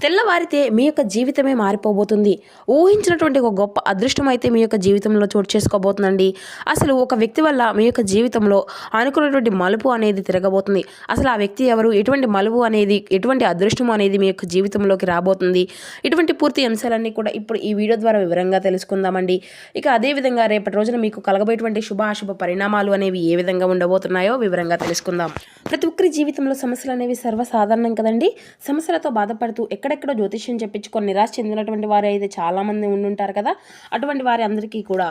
తెల్లవారితే మీ యొక్క జీవితమే మారిపోబోతుంది. ఊహించినటువంటి ఒక గొప్ప అదృష్టం అయితే మీ యొక్క జీవితంలో చోటు చేసుకోబోతుందండి. అసలు ఒక వ్యక్తి వల్ల మీ యొక్క జీవితంలో అనుకున్నటువంటి మలుపు అనేది తిరగబోతుంది. అసలు ఆ వ్యక్తి ఎవరు? ఎటువంటి మలుపు అనేది ఎటువంటి అదృష్టం అనేది మీ యొక్క జీవితంలోకి రాబోతుంది? ఇటువంటి పూర్తి అంశాలన్నీ కూడా ఇప్పుడు ఈ వీడియో ద్వారా వివరంగా తెలుసుకుందామండి. ఇక అదేవిధంగా రేపటి రోజున మీకు కలగబోయేటువంటి శుభ అశుభ పరిణామాలు అనేవి ఏ విధంగా ఉండబోతున్నాయో వివరంగా తెలుసుకుందాం. ప్రతి ఒక్కరి జీవితంలో సమస్యలు అనేవి సర్వసాధారణం కదండి. సమస్యలతో బాధపడుతూ ఎక్కడెక్కడో జ్యోతిష్యం చెప్పించుకొని నిరాశ చెందినటువంటి వారు అయితే చాలామంది ఉండుంటారు కదా. అటువంటి వారి అందరికీ కూడా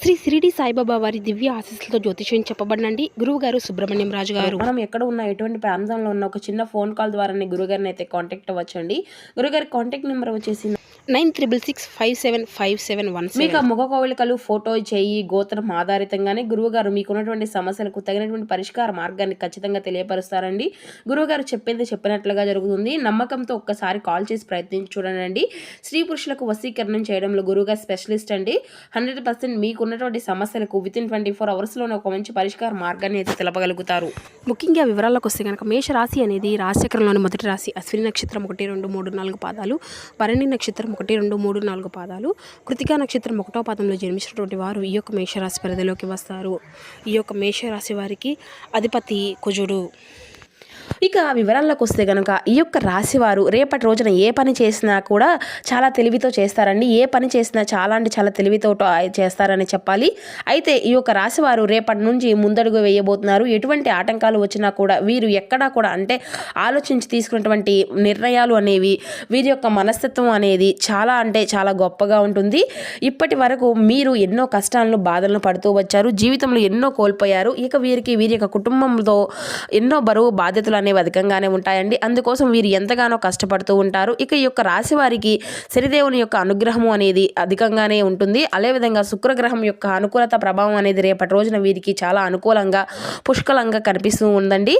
శ్రీ సిరిడి సాయిబాబా వారి దివ్య ఆశీస్సులతో జ్యోతిష్యం చెప్పబడినండి గురువు గారు సుబ్రహ్మణ్యం రాజు గారు. మనం ఎక్కడ ఉన్న ఎటువంటి ప్రాంతంలో ఉన్న ఒక చిన్న ఫోన్ కాల్ ద్వారానే గురుగారిని అయితే కాంటాక్ట్ అవ్వచ్చండి. గురుగారి కాంటాక్ట్ నెంబర్ వచ్చేసి nine triple six five seven five seven one మీకు ఆ ముఖ కవళికలు ఫోటో చేయి గోత్రం ఆధారితంగానే గురువుగారు మీకున్నటువంటి సమస్యలకు తగినటువంటి పరిష్కార మార్గాన్ని ఖచ్చితంగా తెలియపరుస్తారండి. గురువుగారు చెప్పింది చెప్పినట్లుగా జరుగుతుంది. నమ్మకంతో ఒక్కసారి కాల్ చేసి ప్రయత్నించి చూడండి. స్త్రీ పురుషులకు వశీకరణం చేయడంలో గురువుగారు స్పెషలిస్ట్ అండి. హండ్రెడ్ పర్సెంట్ మీకున్నటువంటి సమస్యలకు విత్ ఇన్ ట్వంటీ ఫోర్ అవర్స్లోనే ఒక మంచి పరిష్కార మార్గాన్ని అయితే తెలపగలుగుతారు. ముఖ్యంగా వివరాలకు వస్తే కనుక మేషరాశి అనేది రాశిచక్రంలోని మొదటి రాశి. అశ్విని నక్షత్రం ఒకటి రెండు మూడు నాలుగు పాదాలు. భరణి నక్షత్రం ఒకటి రెండు మూడు నాలుగు పాదాలు. కృతికా నక్షత్రం ఒకటో పాదంలో జన్మించినటువంటి వారు ఈ యొక్క మేషరాశి పరిధిలోకి వస్తారు. ఈ యొక్క మేషరాశి వారికి అధిపతి కుజుడు. ఇక వివరాల్లోకి వస్తే కనుక ఈ యొక్క రాశివారు రేపటి రోజున ఏ పని చేసినా కూడా చాలా తెలివితో చేస్తారండి. ఏ పని చేసినా చాలా అంటే చాలా తెలివితో చేస్తారని చెప్పాలి. అయితే ఈ యొక్క రాశివారు రేపటి నుంచి ముందడుగు వేయబోతున్నారు. ఎటువంటి ఆటంకాలు వచ్చినా కూడా వీరు ఎక్కడా కూడా అంటే ఆలోచించి తీసుకున్నటువంటి నిర్ణయాలు అనేవి వీరి యొక్క మనస్తత్వం అనేది చాలా అంటే చాలా గొప్పగా ఉంటుంది. ఇప్పటి వరకు మీరు ఎన్నో కష్టాలను బాధలను పడుతూ వచ్చారు. జీవితంలో ఎన్నో కోల్పోయారు. ఇక వీరికి వీరి యొక్క కుటుంబంతో ఎన్నో బరువు బాధ్యతలు అనేవి అధికంగానే ఉంటాయండి. అందుకోసం వీరు ఎంతగానో కష్టపడుతూ ఉంటారు. ఇక ఈ యొక్క రాశి వారికి శనిదేవుని యొక్క అనుగ్రహము అనేది అధికంగానే ఉంటుంది. అదేవిధంగా శుక్రగ్రహం యొక్క అనుకూలత ప్రభావం అనేది రేపటి రోజున వీరికి చాలా అనుకూలంగా పుష్కలంగా కనిపిస్తూ ఉందండి.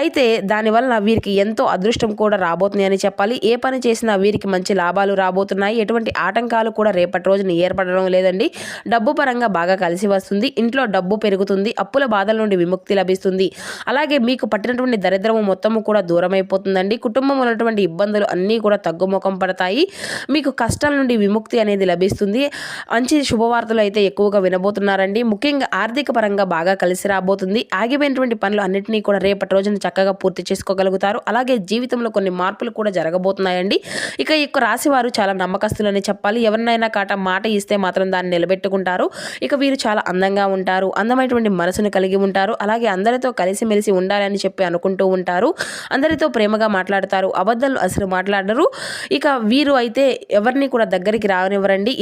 అయితే దానివల్ల వీరికి ఎంతో అదృష్టం కూడా రాబోతుంది అని చెప్పాలి. ఏ పని చేసినా వీరికి మంచి లాభాలు రాబోతున్నాయి. ఎటువంటి ఆటంకాలు కూడా రేపటి రోజున ఏర్పడడం లేదండి. డబ్బు పరంగా బాగా కలిసి వస్తుంది. ఇంట్లో డబ్బు పెరుగుతుంది. అప్పుల బాధల నుండి విముక్తి లభిస్తుంది. అలాగే మీకు పట్టినటువంటి దరిద్రము మొత్తము కూడా దూరమైపోతుందండి. కుటుంబం ఉన్నటువంటి ఇబ్బందులు అన్నీ కూడా తగ్గుముఖం పడతాయి. మీకు కష్టాల నుండి విముక్తి అనేది లభిస్తుంది. మంచి శుభవార్తలు అయితే ఎక్కువగా వినబోతున్నారండి. ముఖ్యంగా ఆర్థిక పరంగా బాగా కలిసి రాబోతుంది. ఆగిపోయినటువంటి పనులు అన్నింటినీ కూడా రేపటి రోజున చక్కగా పూర్తి చేసుకోగలుగుతారు. అలాగే జీవితంలో కొన్ని మార్పులు కూడా జరగబోతున్నాయండి. ఇక ఈ యొక్క రాశి వారు చాలా నమ్మకస్తులని చెప్పాలి. ఎవరినైనా కాట మాట ఇస్తే మాత్రం దాన్ని నిలబెట్టుకుంటారు. ఇక వీరు చాలా అందంగా ఉంటారు. అందమైనటువంటి మనసును కలిగి ఉంటారు. అలాగే అందరితో కలిసిమెలిసి ఉండాలని చెప్పి అనుకుంటూ ఉంటారు. అందరితో ప్రేమగా మాట్లాడతారు. అబద్ధాలు అసలు మాట్లాడరు. ఇక వీరు అయితే ఎవరిని కూడా దగ్గరికి రానివ్వరండి.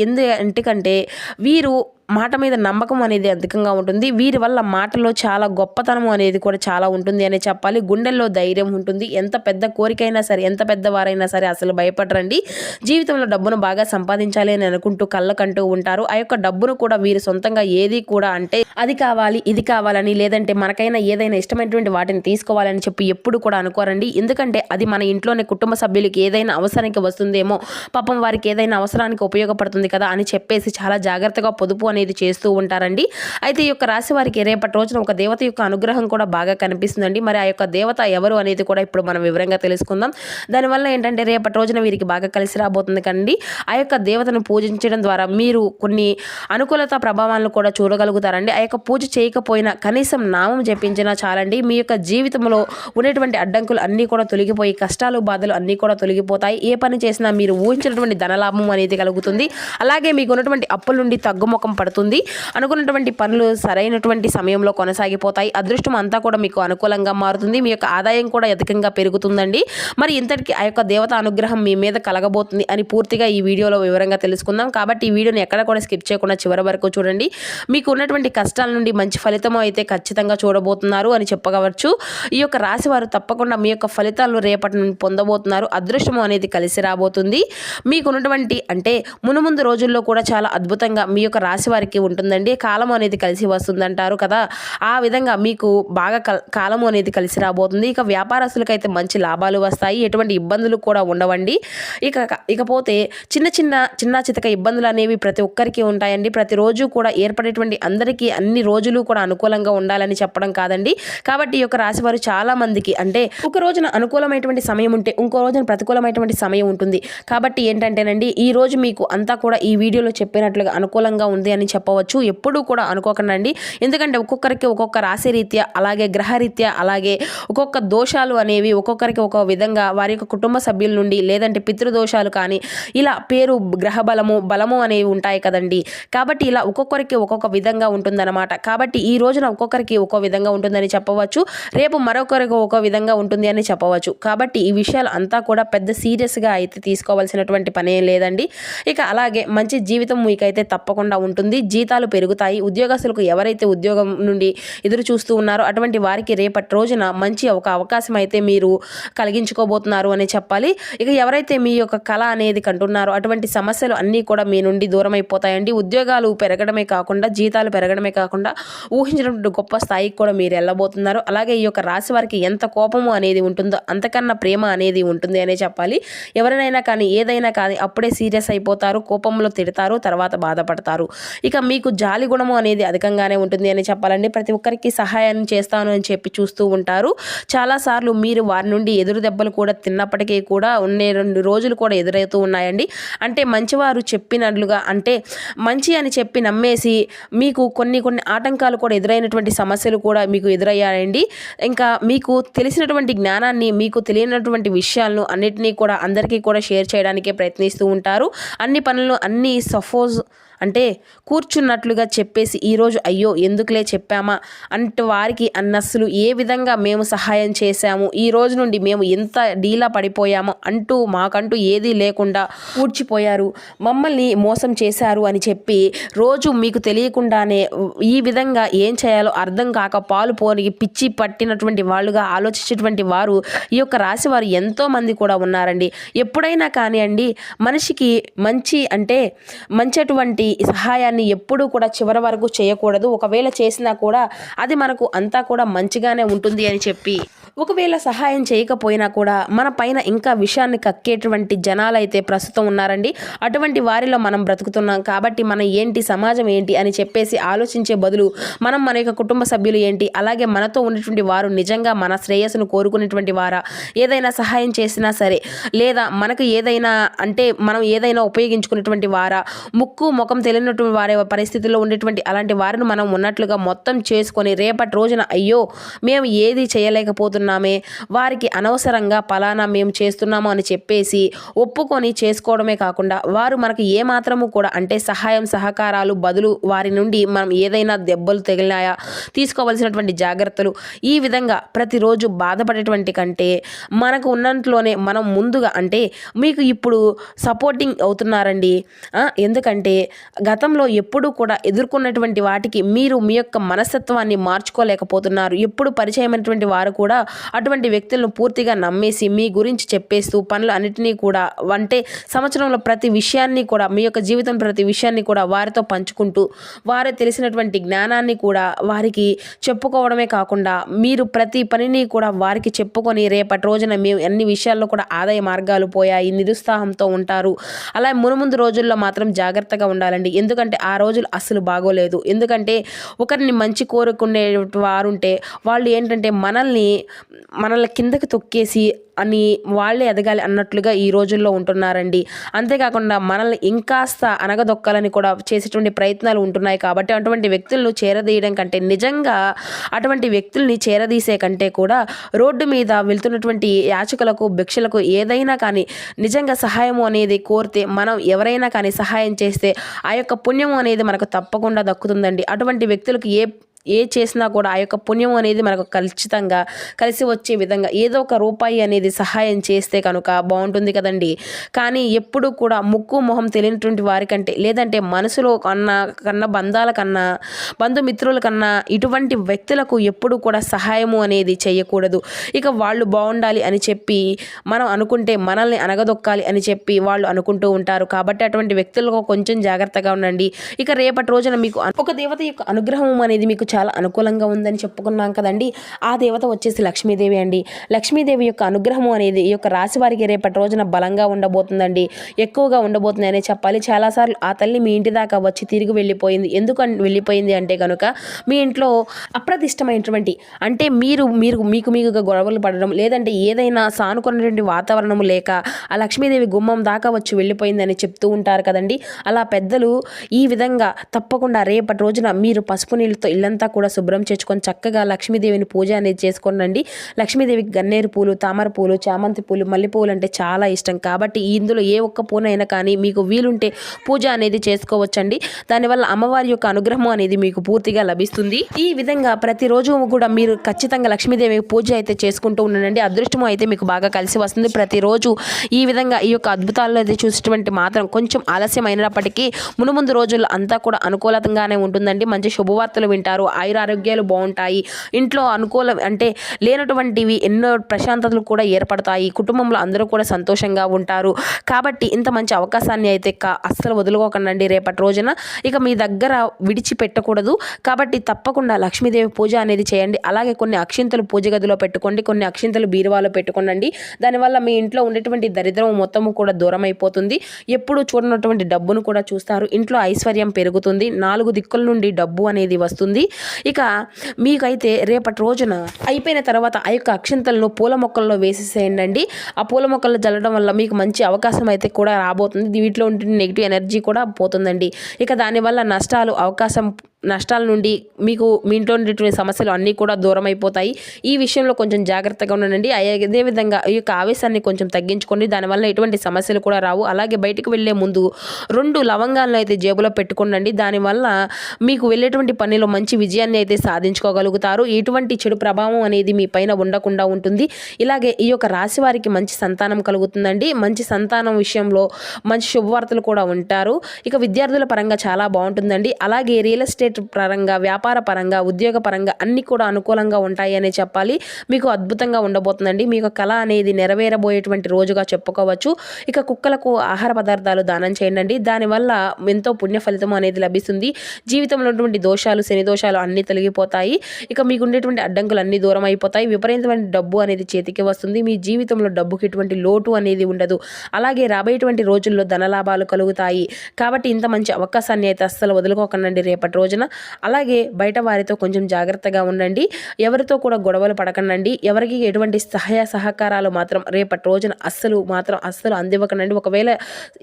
ఎందుకంటే వీరు మాట మీద నమ్మకం అనేది అధికంగా ఉంటుంది. వీరి వల్ల మాటలో చాలా గొప్పతనం అనేది కూడా చాలా ఉంటుంది అనే చెప్పాలి. గుండెల్లో ధైర్యం ఉంటుంది. ఎంత పెద్ద కోరికైనా సరే ఎంత పెద్దవారైనా సరే అసలు భయపడరండి. జీవితంలో డబ్బును బాగా సంపాదించాలి అని అనుకుంటూ కళ్ళకంటూ ఉంటారు. ఆ యొక్క డబ్బును కూడా వీరు సొంతంగా ఏది కూడా అంటే అది కావాలి ఇది కావాలని లేదంటే మనకైనా ఏదైనా ఇష్టమైనటువంటి వాటిని తీసుకోవాలని చెప్పి ఎప్పుడు కూడా అనుకోరండి. ఎందుకంటే అది మన ఇంట్లోనే కుటుంబ సభ్యులకి ఏదైనా అవసరానికి వస్తుందేమో పాపం వారికి ఏదైనా అవసరానికి ఉపయోగపడుతుంది కదా అని చెప్పేసి చాలా జాగ్రత్తగా పొదుపు అనేది చేస్తూ ఉంటారండి. అయితే ఈ యొక్క రాశి వారికి రేపటి రోజున ఒక దేవత యొక్క అనుగ్రహం కూడా బాగా కనిపిస్తుందండి. మరి ఆ యొక్క దేవత ఎవరు అనేది కూడా ఇప్పుడు మనం వివరంగా తెలుసుకుందాం. దానివల్ల ఏంటంటే రేపటి రోజున వీరికి బాగా కలిసి రాబోతుంది కండి. ఆ యొక్క దేవతను పూజించడం ద్వారా మీరు కొన్ని అనుకూలత ప్రభావాలను కూడా చూడగలుగుతారండి. ఆ యొక్క పూజ చేయకపోయినా కనీసం నామం జపించినా చాలండి. మీ యొక్క జీవితంలో ఉన్నటువంటి అడ్డంకులు అన్నీ కూడా తొలగిపోయి కష్టాలు బాధలు అన్నీ కూడా తొలగిపోతాయి. ఏ పని చేసినా మీరు ఊహించినటువంటి ధనలాభం అనేది కలుగుతుంది. అలాగే మీకు ఉన్నటువంటి అప్పుల నుండి తగ్గుముఖం పడుతుంది. అనుకున్నటువంటి పనులు సరైనటువంటి సమయంలో కొనసాగిపోతాయి. అదృష్టం అంతా కూడా మీకు అనుకూలంగా మారుతుంది. మీ యొక్క ఆదాయం కూడా అధికంగా పెరుగుతుందండి. మరి ఇంతటికి ఆ యొక్క దేవత అనుగ్రహం మీ మీద కలగబోతుంది అని పూర్తిగా ఈ వీడియోలో వివరంగా తెలుసుకుందాం. కాబట్టి ఈ వీడియోని ఎక్కడ కూడా స్కిప్ చేయకుండా చివరి వరకు చూడండి. మీకు ఉన్నటువంటి కష్టాల నుండి మంచి ఫలితం అయితే ఖచ్చితంగా చూడబోతున్నారు అని చెప్పవచ్చు ఈ యొక్క రాశి వారు తప్పకుండా మీ యొక్క ఫలితాలను రేపటి నుండి పొందబోతున్నారు. అదృష్టం అనేది కలిసి రాబోతుంది. మీకు ఉన్నటువంటి అంటే మునుముందు రోజుల్లో కూడా చాలా అద్భుతంగా మీ యొక్క రాశి వారికి ఉంటుందండి. కాలం అనేది కలిసి వస్తుందంటారు కదా. ఆ విధంగా మీకు బాగా కాలం అనేది కలిసి రాబోతుంది. ఇక వ్యాపారస్తులకైతే మంచి లాభాలు వస్తాయి. ఎటువంటి ఇబ్బందులు కూడా ఉండవండి. ఇక ఇకపోతే చిన్న చిన్న చిన్న చితక ఇబ్బందులు అనేవి ప్రతి ఒక్కరికి ఉంటాయండి. ప్రతిరోజు కూడా ఏర్పడేటువంటి అందరికీ అన్ని రోజులు కూడా అనుకూలంగా ఉండాలని చెప్పడం కాదండి. కాబట్టి ఈ యొక్క రాశి వారు చాలా మందికి అంటే ఒక రోజున అనుకూలమైనటువంటి సమయం ఉంటే ఇంకో రోజున ప్రతికూలమైనటువంటి సమయం ఉంటుంది. కాబట్టి ఏంటంటేనండి ఈ రోజు మీకు అంతా కూడా ఈ వీడియోలో చెప్పినట్లుగా అనుకూలంగా ఉంది అని చెప్పవచ్చు. ఎప్పుడూ కూడా అనుకోకండి ఎందుకంటే ఒక్కొక్కరికి ఒక్కొక్క రాశి రీత్యా అలాగే గ్రహరీత్యా అలాగే ఒక్కొక్క దోషాలు అనేవి ఒక్కొక్కరికి ఒక విధంగా వారి యొక్క కుటుంబ సభ్యుల నుండి లేదంటే పితృదోషాలు కానీ ఇలా పేరు గ్రహ బలము బలము అనేవి ఉంటాయి కదండి. కాబట్టి ఇలా ఒక్కొక్కరికి ఒక్కొక్క విధంగా ఉంటుందన్నమాట. కాబట్టి ఈ రోజున ఒక్కొక్కరికి ఒక్కో విధంగా ఉంటుందని చెప్పవచ్చు. రేపు మరొకరికి ఒక విధంగా ఉంటుంది అని చెప్పవచ్చు. కాబట్టి ఈ విషయాలు అంతా కూడా పెద్ద సీరియస్గా అయితే తీసుకోవాల్సినటువంటి పనే లేదండి. ఇక అలాగే మంచి జీవితం మీకైతే తప్పకుండా ఉంటుంది. జీతాలు పెరుగుతాయి. ఉద్యోగస్తులకు ఎవరైతే ఉద్యోగం నుండి ఎదురు చూస్తూ ఉన్నారో అటువంటి వారికి రేపటి రోజున మంచి ఒక అవకాశం అయితే మీరు కలిగించుకోబోతున్నారు అని చెప్పాలి. ఇక ఎవరైతే మీ యొక్క కళ అనేది కంటున్నారో అటువంటి సమస్యలు అన్నీ కూడా మీ నుండి దూరం అయిపోతాయండి ఉద్యోగాలు పెరగడమే కాకుండా జీతాలు పెరగడమే కాకుండా ఊహించినటువంటి గొప్ప స్థాయికి కూడా మీరు వెళ్ళబోతున్నారు. అలాగే ఈ యొక్క రాశి వారికి ఎంత కోపము అనేది ఉంటుందో అంతకన్నా ప్రేమ అనేది ఉంటుంది అనే చెప్పాలి. ఎవరినైనా కానీ ఏదైనా కానీ అప్పుడే సీరియస్ అయిపోతారు కోపంలో తిడతారు తర్వాత బాధపడతారు. ఇక మీకు జాలి గుణము అనేది అధికంగానే ఉంటుంది అని చెప్పాలండి. ప్రతి ఒక్కరికి సహాయం చేస్తాను అని చెప్పి చూస్తూ ఉంటారు. చాలాసార్లు మీరు వారి నుండి ఎదురు దెబ్బలు కూడా తిన్నప్పటికీ కూడా ఉండే రెండు రోజులు కూడా ఎదురవుతూ ఉన్నాయండి. అంటే మంచివారు చెప్పినట్లుగా అంటే మంచి అని చెప్పి నమ్మేసి మీకు కొన్ని కొన్ని ఆటంకాలు కూడా ఎదురైనటువంటి సమస్యలు కూడా మీకు ఎదురయ్యాయండి. ఇంకా మీకు తెలిసినటువంటి జ్ఞానాన్ని మీకు తెలియనటువంటి విషయాలను అన్నిటినీ కూడా అందరికీ కూడా షేర్ చేయడానికే ప్రయత్నిస్తూ ఉంటారు. అన్ని పనులను అన్ని సపోజ్ అంటే కూర్చున్నట్లుగా చెప్పేసి ఈరోజు అయ్యో ఎందుకులే చెప్పామా? అంటే వారికి అన్నస్సులు ఏ విధంగా మేము సహాయం చేశాము? ఈ రోజు నుండి మేము ఎంత డీలా పడిపోయామో అంటూ మాకంటూ ఏదీ లేకుండా ఊడ్చిపోయారు. మమ్మల్ని మోసం చేశారు అని చెప్పి రోజు మీకు తెలియకుండానే ఈ విధంగా ఏం చేయాలో అర్థం కాక పాలు పోని పిచ్చి పట్టినటువంటి వాళ్ళుగా ఆలోచించేటువంటి వారు ఈ యొక్క రాశి వారు ఎంతోమంది కూడా ఉన్నారండి. ఎప్పుడైనా కానివ్వండి మనిషికి మంచి అంటే మంచి అటువంటి ఇలాంటి సహాయాన్ని ఎప్పుడూ కూడా చివరి వరకు చేయకూడదు. ఒకవేళ చేసినా కూడా అది మనకు అంతా కూడా మంచిగానే ఉంటుంది అని చెప్పి ఒకవేళ సహాయం చేయకపోయినా కూడా మన పైన ఇంకా విషయాన్ని కక్కేటువంటి జనాలు అయితే ప్రస్తుతం ఉన్నారండి. అటువంటి వారిలో మనం బ్రతుకుతున్నాం. కాబట్టి మనం ఏంటి సమాజం ఏంటి అని చెప్పేసి ఆలోచించే బదులు మనం మన యొక్క కుటుంబ సభ్యులు ఏంటి అలాగే మనతో ఉన్నటువంటి వారు నిజంగా మన శ్రేయస్సును కోరుకునేటువంటి వారా? ఏదైనా సహాయం చేసినా సరే లేదా మనకు ఏదైనా అంటే మనం ఏదైనా ఉపయోగించుకునేటువంటి వారా? ముక్కు ముఖం తెలియనటువంటి వారి పరిస్థితుల్లో ఉండేటువంటి అలాంటి వారిని మనం ఉన్నట్లుగా మొత్తం చేసుకొని రేపటి రోజున అయ్యో మేము ఏది చేస్తున్నామే. వారికి అనవసరంగా పలానా మేము చేస్తున్నాము అని చెప్పేసి ఒప్పుకొని చేసుకోవడమే కాకుండా వారు మనకు ఏమాత్రము కూడా అంటే సహాయం సహకారాలు బదులు వారి నుండి మనం ఏదైనా దెబ్బలు తగిలినాయా? తీసుకోవాల్సినటువంటి జాగ్రత్తలు ఈ విధంగా ప్రతిరోజు బాధపడేటువంటి కంటే మనకు ఉన్నట్లోనే మనం ముందుగా అంటే మీకు ఇప్పుడు సపోర్టింగ్ అవుతున్నారండి. ఎందుకంటే గతంలో ఎప్పుడూ కూడా ఎదుర్కొన్నటువంటి వాటికి మీరు మీ యొక్క మనస్తత్వాన్ని మార్చుకోలేకపోతున్నారు. ఎప్పుడు పరిచయమైనటువంటి వారు కూడా అటువంటి వ్యక్తులను పూర్తిగా నమ్మేసి మీ గురించి చెప్పేస్తూ పనులు అన్నిటినీ కూడా అంటే సంవత్సరంలో ప్రతి విషయాన్ని కూడా మీ యొక్క జీవితం ప్రతి విషయాన్ని కూడా వారితో పంచుకుంటూ వారు తెలిసినటువంటి జ్ఞానాన్ని కూడా వారికి చెప్పుకోవడమే కాకుండా మీరు ప్రతి పనిని కూడా వారికి చెప్పుకొని రేపటి రోజున మేము అన్ని విషయాల్లో కూడా ఆదాయ మార్గాలు పోయాయి నిరుత్సాహంతో ఉంటారు. అలా మునుముందు రోజుల్లో మాత్రం జాగ్రత్తగా ఉండాలండి. ఎందుకంటే ఆ రోజులు అస్సలు బాగోలేదు. ఎందుకంటే ఒకరిని మంచి కోరుకునే వారుంటే వాళ్ళు ఏంటంటే మనల్ని మనల్ని కిందకి తొక్కేసి అని వాళ్ళే ఎదగాలి అన్నట్లుగా ఈ రోజుల్లో ఉంటున్నారండి. అంతేకాకుండా మనల్ని ఇంకాస్త అనగదొక్కాలని కూడా చేసేటువంటి ప్రయత్నాలు ఉంటున్నాయి కాబట్టి అటువంటి వ్యక్తులను చేరదీయడం కంటే నిజంగా అటువంటి వ్యక్తుల్ని చేరదీసే కంటే కూడా రోడ్డు మీద వెళ్తున్నటువంటి యాచకులకు భిక్షలకు ఏదైనా కానీ నిజంగా సహాయము అనేది కోరితే మనం ఎవరైనా కానీ సహాయం చేస్తే ఆ యొక్క పుణ్యము అనేది మనకు తప్పకుండా దక్కుతుందండి. అటువంటి వ్యక్తులకు ఏ ఏ చేసినా కూడా ఆ యొక్క పుణ్యం అనేది మనకు ఖచ్చితంగా కలిసి వచ్చే విధంగా ఏదో ఒక రూపాయి అనేది సహాయం చేస్తే కనుక బాగుంటుంది కదండి. కానీ ఎప్పుడు కూడా ముక్కు మొహం తెలియనటువంటి వారికంటే లేదంటే మనసులో కన్నా కన్నా బంధాల కన్నా బంధుమిత్రుల కన్నా ఇటువంటి వ్యక్తులకు ఎప్పుడు కూడా సహాయము అనేది చేయకూడదు. ఇక వాళ్ళు బాగుండాలి అని చెప్పి మనం అనుకుంటే మనల్ని అనగదొక్కాలి అని చెప్పి వాళ్ళు అనుకుంటూ ఉంటారు. కాబట్టి అటువంటి వ్యక్తులకు కొంచెం జాగ్రత్తగా ఉండండి. ఇక రేపటి రోజున మీకు ఒక దేవత యొక్క అనుగ్రహం అనేది మీకు చాలా అనుకూలంగా ఉందని చెప్పుకున్నాం కదండి. ఆ దేవత వచ్చేసి లక్ష్మీదేవి అండి. లక్ష్మీదేవి యొక్క అనుగ్రహం అనేది ఈ యొక్క రాశి వారికి రేపటి రోజున బలంగా ఉండబోతుందండి. ఎక్కువగా ఉండబోతుంది అనే చెప్పాలి. చాలాసార్లు ఆ తల్లి మీ ఇంటి దాకా వచ్చి తిరిగి వెళ్ళిపోయింది. ఎందుకు వెళ్ళిపోయింది అంటే కనుక మీ ఇంట్లో అప్రతిష్టమైనటువంటి అంటే మీరు మీరు మీకు మీకుగా గొడవలు పడడం లేదంటే ఏదైనా సానుకున్నటువంటి వాతావరణం లేక ఆ లక్ష్మీదేవి గుమ్మం దాకా వచ్చి వెళ్ళిపోయిందని చెప్తూ ఉంటారు కదండి. అలా పెద్దలు ఈ విధంగా తప్పకుండా రేపటి రోజున మీరు పసుపు నీళ్ళతో ఇల్లంతా కూడా శుభ్రం చేసుకొని చక్కగా లక్ష్మీదేవిని పూజ అనేది చేసుకోండి లక్ష్మీదేవికి గన్నేరు పూలు తామర పూలు చామంతి పూలు మల్లె పూలు అంటే చాలా ఇష్టం. కాబట్టి ఇందులో ఏ ఒక్క పూనైనా కానీ మీకు వీలుంటే పూజ అనేది చేసుకోవచ్చండి. దానివల్ల అమ్మవారి యొక్క అనుగ్రహం అనేది మీకు పూర్తిగా లభిస్తుంది. ఈ విధంగా ప్రతిరోజు కూడా మీరు ఖచ్చితంగా లక్ష్మీదేవి పూజ అయితే చేసుకుంటూ ఉండండి. అదృష్టము అయితే మీకు బాగా కలిసి వస్తుంది. ప్రతిరోజు ఈ విధంగా ఈ యొక్క అద్భుతాలను అయితే చూసేటువంటి మాత్రం కొంచెం ఆలస్యం అయినప్పటికీ మునుముందు రోజుల్లో అంతా కూడా అనుకూలంగానే ఉంటుందండి. మంచి శుభవార్తలు వింటారు. ఆయుర ఆరోగ్యాలు బాగుంటాయి. ఇంట్లో అనుకూల అంటే లేనటువంటివి ఎన్నో ప్రశాంతతలు కూడా ఏర్పడతాయి. కుటుంబంలో అందరూ కూడా సంతోషంగా ఉంటారు. కాబట్టి ఇంత మంచి అవకాశాన్ని అయితే కా- అస్సలు వదులుకోకండి రేపటి రోజున. ఇక మీ దగ్గర విడిచిపెట్టకూడదు. కాబట్టి తప్పకుండా లక్ష్మీదేవి పూజ అనేది చేయండి. అలాగే కొన్ని అక్షింతలు పూజ గదిలో పెట్టుకోండి. కొన్ని అక్షింతలు బీరువాలో పెట్టుకోండి దానివల్ల మీ ఇంట్లో ఉండేటువంటి దరిద్రం మొత్తము కూడా దూరం అయిపోతుంది ఎప్పుడు చూడనటువంటి డబ్బును కూడా చూస్తారు. ఇంట్లో ఐశ్వర్యం పెరుగుతుంది. నాలుగు దిక్కుల నుండి డబ్బు అనేది వస్తుంది. ఇక మీకైతే రేపటి రోజున అయిపోయిన తర్వాత ఆ యొక్క అక్షింతలను పూల మొక్కల్లో వేసేసేయండి ఆ పూల మొక్కల్లో జల్లడం వల్ల మీకు మంచి అవకాశం అయితే కూడా రాబోతుంది. వీటిలో ఉండే నెగిటివ్ ఎనర్జీ కూడా పోతుందండి. ఇక దానివల్ల నష్టాలు అవకాశం నష్టాల నుండి మీకు మీ ఇంట్లో ఉండేటువంటి సమస్యలు అన్నీ కూడా దూరం అయిపోతాయి. ఈ విషయంలో కొంచెం జాగ్రత్తగా ఉండండి. అదేవిధంగా ఈ యొక్క ఆవేశాన్ని కొంచెం తగ్గించుకోండి. దానివల్ల ఎటువంటి సమస్యలు కూడా రావు. అలాగే బయటకు వెళ్ళే ముందు రెండు లవంగాలను అయితే జేబులో పెట్టుకోండి దానివల్ల మీకు వెళ్ళేటువంటి పనిలో మంచి విజయాన్ని అయితే సాధించుకోగలుగుతారు. ఎటువంటి చెడు ప్రభావం అనేది మీ పైన ఉండకుండా ఉంటుంది. ఇలాగే ఈ యొక్క రాశి వారికి మంచి సంతానం కలుగుతుందండి. మంచి సంతానం విషయంలో మంచి శుభవార్తలు కూడా ఉంటారు. ఇక విద్యార్థుల పరంగా చాలా బాగుంటుందండి. అలాగే రియల్ ఎస్టేట్ పరంగా వ్యాపార పరంగా ఉద్యోగ పరంగా అన్నీ కూడా అనుకూలంగా ఉంటాయి అనే చెప్పాలి. మీకు అద్భుతంగా ఉండబోతుందండి. మీకు కళ అనేది నెరవేరబోయేటువంటి రోజుగా చెప్పుకోవచ్చు. ఇక కుక్కలకు ఆహార పదార్థాలు దానం చేయండి దానివల్ల ఎంతో పుణ్య ఫలితం అనేది లభిస్తుంది. జీవితంలో ఉన్నటువంటి దోషాలు శని దోషాలు అన్నీ తొలగిపోతాయి. ఇక మీకు ఉండేటువంటి అడ్డంకులు అన్నీ దూరం అయిపోతాయి. విపరీతమైన డబ్బు అనేది చేతికి వస్తుంది. మీ జీవితంలో డబ్బుకి ఎటువంటి లోటు అనేది ఉండదు. అలాగే రాబోయేటువంటి రోజుల్లో ధనలాభాలు కలుగుతాయి. కాబట్టి ఇంత మంచి అవకాశాన్ని అయితే అస్సలు వదులుకోకండి రేపటి రోజున అలాగే బయట వారితో కొంచెం జాగ్రత్తగా ఉండండి. ఎవరితో కూడా గొడవలు పడకండి ఎవరికి ఎటువంటి సహాయ సహకారాలు మాత్రం రేపటి రోజున అస్సలు మాత్రం అస్సలు అందివ్వకండి ఒకవేళ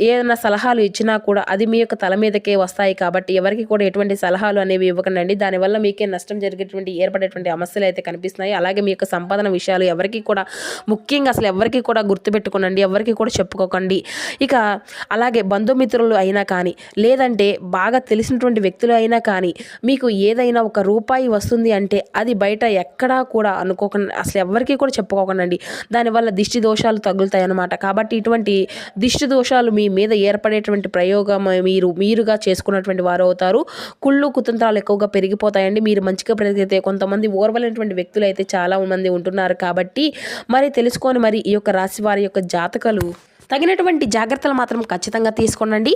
ఏదైనా సలహాలు ఇచ్చినా కూడా అది మీ యొక్క తల మీదకే వస్తాయి కాబట్టి ఎవరికి కూడా ఎటువంటి సలహాలు అనేవి ఇవ్వకండి దానివల్ల మీకే నష్టం జరిగేటువంటి ఏర్పడేటువంటి సమస్యలు అయితే కనిపిస్తున్నాయి. అలాగే మీ యొక్క సంపాదన విషయాలు ఎవరికి కూడా ముఖ్యంగా అసలు ఎవరికి కూడా గుర్తుపెట్టుకోనండి. ఎవరికి కూడా చెప్పుకోకండి. ఇక అలాగే బంధుమిత్రులు అయినా కానీ లేదంటే బాగా తెలిసినటువంటి వ్యక్తులు అయినా కానీ మీకు ఏదైనా ఒక రూపాయి వస్తుంది అంటే అది బయట ఎక్కడా కూడా అనుకోకుండా అసలు ఎవరికీ కూడా చెప్పుకోకండి దానివల్ల దిష్టి దోషాలు తగులుతాయి అన్నమాట కాబట్టి ఇటువంటి దిష్టి దోషాలు మీ మీద ఏర్పడేటువంటి ప్రయోగం మీరు మీరుగా చేసుకున్నటువంటి వారు అవుతారు. కుళ్ళు కుతంత్రాలు ఎక్కువగా పెరిగిపోతాయండి. మీరు మంచిగా పెరిగితే కొంతమంది ఓర్వలేనటువంటి వ్యక్తులు అయితే చాలా మంది ఉంటున్నారు. కాబట్టి మరి తెలుసుకొని మరి ఈ యొక్క రాశి వారి యొక్క జాతకాలు తగినటువంటి జాగ్రత్తలు మాత్రం ఖచ్చితంగా తీసుకోనండి